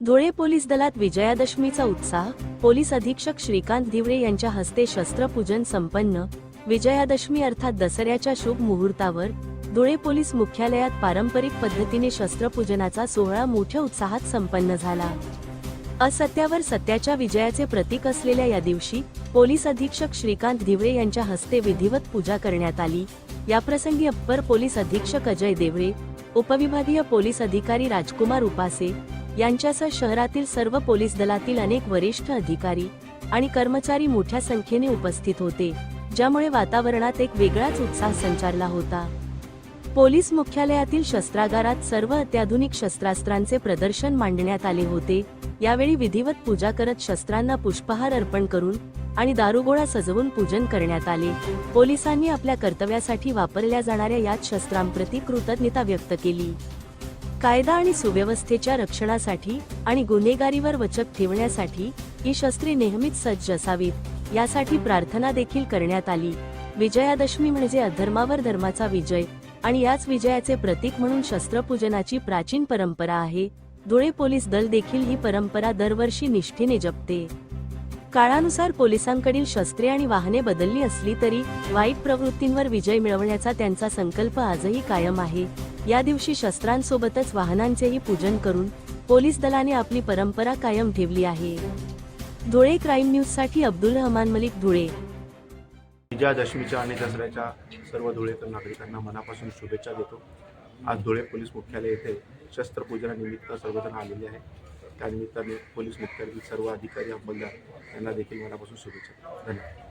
Dhule police दलात विजयादशमीचा उत्साह police अधीक्षक श्रीकांत धिवरे यांच्या हस्ते शस्त्रपूजन संपन्न विजयादशमी अर्थात दसऱ्याच्या शुभ मुहूर्तावर धुळे पोलीस मुख्यालयात पारंपरिक पद्धतीने शस्त्रपूजनाचा सोहळा मोठ्या उत्साहात संपन्न झाला. असत्यावर सत्याच्या विजयाचे प्रतीक असलेल्या या दिवशी पोलीस अधीक्षक श्रीकांत धिवरे यांच्या हस्ते विधिवत पूजा करण्यात आली. याप्रसंगी अप्पर पोलीस अधीक्षक अजय देवरे उपविभागीय पोलीस अधिकारी राजकुमार उपासे यांच्यासह शहरातील सर्व पोलीस दलातील अनेक वरिष्ठ अधिकारी आणि कर्मचारी मोठ्या संख्येने उपस्थित होते ज्यामुळे वातावरणात एक वेगळाच उत्साह संचारला होता. पोलीस मुख्यालयातील शस्त्रागारात सर्व अत्याधुनिक शस्त्रास्त्रांचे प्रदर्शन मांडण्यात आले होते. यावेळी विधिवत पूजा करत शस्त्रांना पुष्पहार अर्पण करून आणि दारुगोळा सजवून पूजन करण्यात आले. पोलिसांनी आपल्या कर्तव्यासाठी वापरल्या जाणाऱ्या याच शस्त्रांप्रती कृतज्ञता व्यक्त केली. कायदा आणि सुव्यवस्थेच्या रक्षणासाठी आणि गुन्हेगारीवर वचक ठेवण्यासाठी ही शस्त्रे नेहमीच सज्ज असावीत यासाठी प्रार्थना देखील करण्यात आली. विजयादशमी म्हणजे अधर्मावर धर्माचा विजय आणि याच विजयाचे प्रतीक म्हणून शस्त्रपूजनाची प्राचीन परंपरा आहे. धुळे पोलीस दल देखील ही परंपरा दरवर्षी निष्ठेने जपते. काळानुसार पोलिसांकडील शस्त्रे आणि वाहने बदलली असली तरी वाईट प्रवृत्तींवर विजय मिळवण्याचा त्यांचा संकल्प आजही कायम आहे. या दिवशी शस्त्रांसोबतच वाहनांचेही पूजन करून पोलीस दलाने आपली परंपरा कायम ठेवली आहे. धुळे क्राईम न्यूजसाठी अब्दुल रहमान मलिक धुळे. विजयादशमीच्या आणि दसऱ्याच्या सर्व धुळेकर नागरिकांना मनापासून शुभेच्छा देतो. आज धुळे पोलीस मुख्यालय येथे शस्त्रपूजनानिमित्त सर्वजण आलेले आहे त्यानिमित्ताने पोलीस मुख्यालयातील सर्व अधिकारी अंमलदार यांना देखील मनापासून शुभेच्छा धन्यवाद.